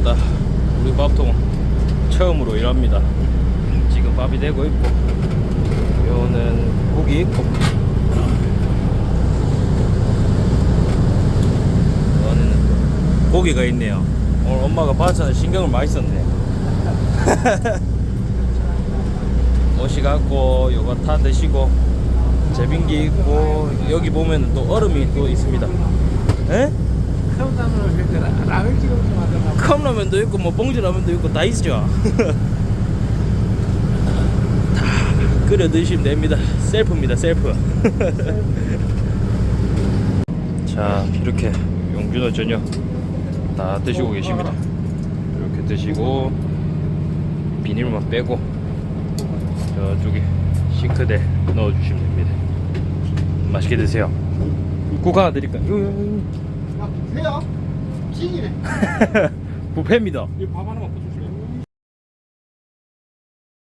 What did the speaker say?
왔다. 우리 밥통 처음으로 일합니다. 지금 밥이 되고 있고, 요는 고기 있고, 요는 고기가 있네요. 오늘 엄마가 반찬에 신경을 많이 썼네. 오시갖고 요거 타 드시고 제빙기 있고 여기 보면 또 얼음이 또 있습니다. 에? 컵라면을 했더라. 라면 좀 하더라. 컵라면도 있고 뭐 봉지라면도 있고 다 있죠. 다 끓여 드시면 됩니다. 셀프입니다. 셀프. 자 이렇게 용준어 저녁 다 드시고 계십니다. 이렇게 드시고 비닐만 빼고 저쪽에 싱크대 넣어주시면 됩니다. 맛있게 드세요. 국 하나 드릴까요? 야, 보세요. 징이네. 부패입니다. 이밥 하나만.